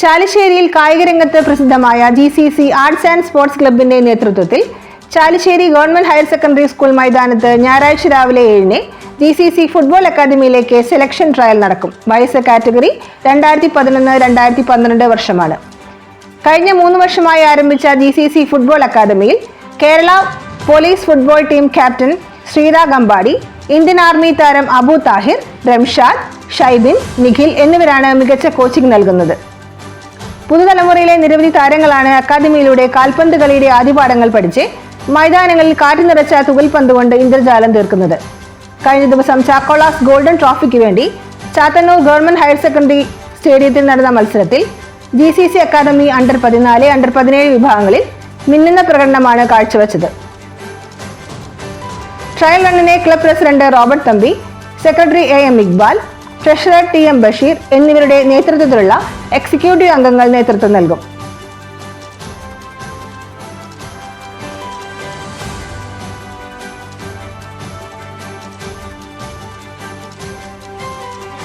ചാലിശ്ശേരിയിൽ കായികരംഗത്ത് പ്രസിദ്ധമായ G C C arts and sports ക്ലബിന്റെ നേതൃത്വത്തിൽ Chalissery government higher secondary school മൈതാനത്ത് ഞായറാഴ്ച രാവിലെ ഏഴിന് ജി സി സി ഫുട്ബോൾ അക്കാദമിയിലേക്ക് സെലക്ഷൻ ട്രയൽ നടക്കും. വയസ്സ് കാറ്റഗറി രണ്ടായിരത്തി പതിനൊന്ന് രണ്ടായിരത്തി പന്ത്രണ്ട് വർഷമാണ്. കഴിഞ്ഞ മൂന്ന് വർഷമായി ആരംഭിച്ച ജി സി സി ഫുട്ബോൾ അക്കാദമിയിൽ Kerala police football team captain Sreerag Ambadi Indian army താരം അബു താഹിർ റംഷാദ് ഷൈബിൻ നിഖിൽ എന്നിവരാണ് മികച്ച കോച്ചിംഗ് നൽകുന്നത്. പുതുതലമുറയിലെ നിരവധി താരങ്ങളാണ് അക്കാദമിയിലൂടെ കാൽപന്ത് കളിയുടെ ആദ്യപാഠങ്ങൾ പഠിച്ച് മൈതാനങ്ങളിൽ കാറ്റു നിറച്ച തുകൽപന്ത് കൊണ്ട് ഇന്ദ്രജാലം തീർക്കുന്നത്. കഴിഞ്ഞ ദിവസം ചാക്കോളാസ് ഗോൾഡൻ ട്രോഫിക്ക് വേണ്ടി ചാത്തന്നൂർ ഗവൺമെന്റ് ഹയർ സെക്കൻഡറി സ്റ്റേഡിയത്തിൽ നടന്ന മത്സരത്തിൽ G C C academy under പതിനാല് അണ്ടർ പതിനേഴ് വിഭാഗങ്ങളിൽ മിന്നുന്ന പ്രകടനമാണ് കാഴ്ചവെച്ചത്. Trial റണ്ണിനെ club president Robert Thampi secretary A M Iqbal treasurer T M Basheer എന്നിവരുടെ നേതൃത്വത്തിലുള്ള എക്സിക്യൂട്ടീവ് അംഗങ്ങൾ നേതൃത്വം നൽകും.